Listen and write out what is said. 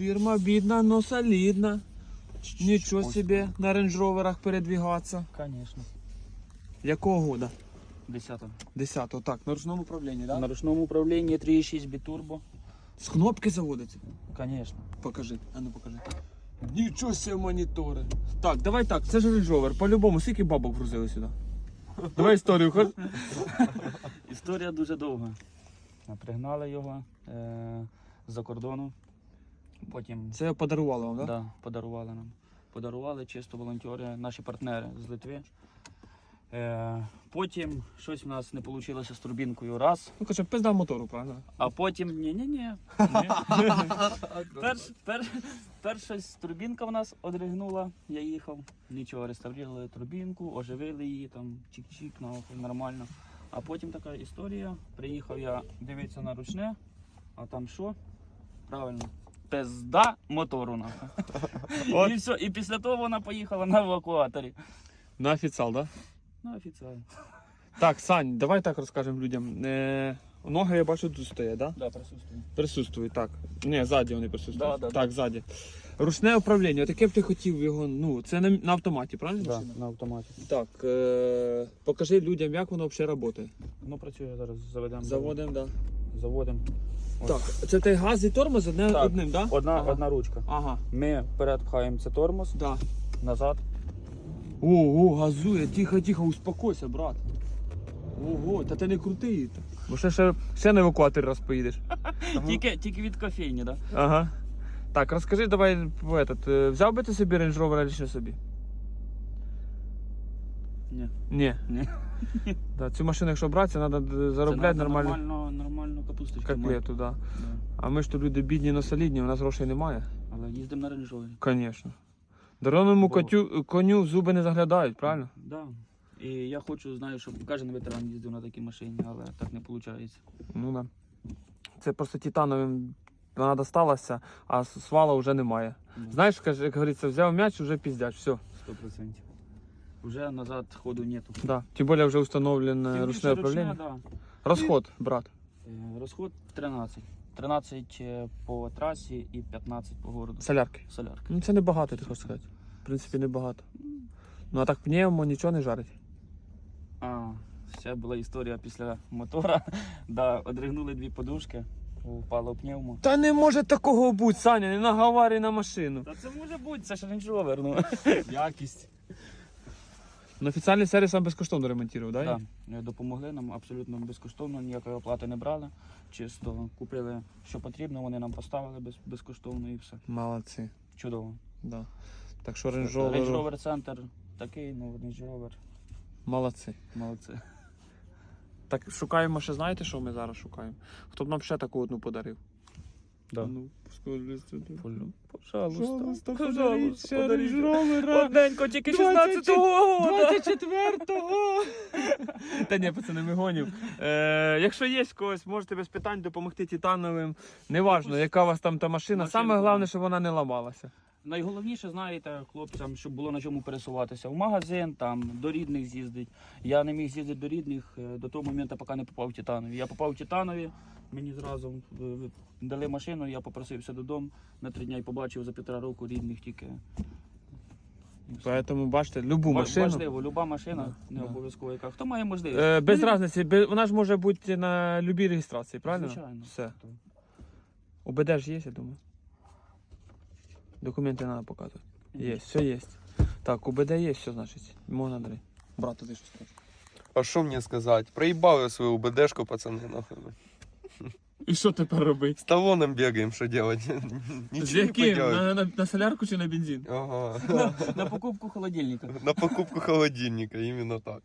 Фірма бідна, но солідна. Нічого собі на рейндж-роверах передвігатися. Конечно. Якого года? 10 10-го, так, на ручному управлінні, На да? ручному управлінні 3.6 бітурбо. З кнопки заводиться. Конечно. Покажи, а ну покажи. Нічого себе монітори. Так, давай так, це ж Rover. По-любому, скільки бабок грузили сюди? Давай історію, хоч. Історія дуже довга. Пригнали його е- з-за кордону. Потім Це подарували вам, так? Да? да, подарували нам. Подарували чисто волонтери, наші партнери з Литви. Е- потім щось у нас не вийшло з турбінкою раз, Ну, каже, пизда мотору, правильно? а потім ні-ні-ні. Перш, пер, перш турбінка в нас одригнула, я їхав. Нічого, реставрували турбінку, оживили її, там чик-чик, нормально. А потім така історія. Приїхав я дивитися на ручне, а там що? Правильно. Пизда мотору нахуй. От. І все. І після того вона поїхала на евакуаторі. На офіціал, так? Да? Ну, офіціально. Так, Сань, давай так розкажемо людям. Е, ноги я бачу тут стоять, да? Да, присутствую. Присутствують, так. Ні, ззаді вони присутствують. Да, да, так, ззаді. Ручне управління, таке б ти хотів його, ну, це на, на автоматі, правильно? Да, машина? на автоматі. Так, е, покажи людям, як воно взагалі працює. Ну, працює зараз, заведемо. Заводимо, так. Заводимо. Ось. Так, це той газ і тормоз одне, Так. одним, так? Да? Одна, ага. одна ручка. Ага, Ми вперед пхаємо це тормоз, да. назад. О, о, газує, тихо, тихо, успокойся, брат. Ого, та ти не крутий. Бо ще, ще, ще на евакуатор раз поїдеш. Тільки, тільки від кофейні, да? Ага. Так, розкажи, давай этот, е, взяв би ти собі Range Rover чи ще собі? Ні. Ні. Ні. Да, цю машину, якщо брати, треба заробляти нормально капусточку. котлету, да. Да. А ми ж то люди бідні, но солідні, у нас грошей немає. Але їздимо на рейнджовері. Звісно. Дорожному Бо- котю, коню в зуби не заглядають, правильно? Да. І я хочу, знаю, щоб кожен ветеран їздив на такій машині, але так не виходить. Ну да. Це просто титановим вона досталася, а свала вже немає. Знаєш, каже, як говориться, взяв м'яч, вже піздяч, все. Сто процентів. Вже назад ходу нету. Да. Тим більше вже встановлене ручне управління. да. Розход, брат. Е, Розход 13. 13 е, по трасі і 15 по городу. Солярки. Солярка. Ну це небагато, ти хочеш сказати. В принципі, небагато. Ну а так пневмо нічого не жарить. А, ще була історія після мотора. Да, одригнули дві подушки, впало пневмо. Та не може такого бути, Саня, не наговарюй на машину. Та це може бути, це ж Range Rover, ну. Якість. Ну, офіційний сервіс вам безкоштовно ремонтував, так? Да, е, допомогли нам абсолютно безкоштовно, ніякої оплати не брали. Чисто купили, що потрібно, вони нам поставили без, безкоштовно і все. Молодці. Чудово. Да. Так що Range Range Rover, Rover центр такий, ну Range Rover, молодці. молодці. Так шукаємо ще, знаєте, що ми зараз шукаємо? Хто б нам ще таку одну подарив? Да. Ну, скажи. Полю- Пожалуйста, пожалуйста, подаріть. Range Одненько, тільки 16 16-го 24-го! Та ні, пацани, ми гонів. Е, якщо є когось, можете без питань допомогти титановим. Неважно, яка у вас там та машина. Машина, Саме головне, щоб вона не ламалася. Найголовніше, знаєте, хлопцям, щоб було на чому пересуватися. В магазин, там, до рідних з'їздить. Я не міг з'їздити до рідних е, до того моменту, поки не попав в Титанові. Я попав в Титанові, мені зразу е, дали машину, я попросився додому на три дня і побачив за півтора року рідних тільки. І. Тому бачите, любу машину. Важливо, люба машина, не обов'язково яка. Хто має можливість? Е, без Ну, різниці, вона ж може бути на любій реєстрації, правильно? Звичайно. Все. УБД ж є, я думаю. Документи треба показувати. Є, все є. Так, УБД є, все, значить. Можна далі. Брат, ти що скажеш? А що мені сказати? Проїбав я свою УБДшку, пацани, нахуй. І що тепер робити? З талоном бігаємо, що делать? З Нічого не яким? поделать. На, на, на солярку чи на бензин? Ага. На покупку холодильника. На покупку холодильника, іменно так.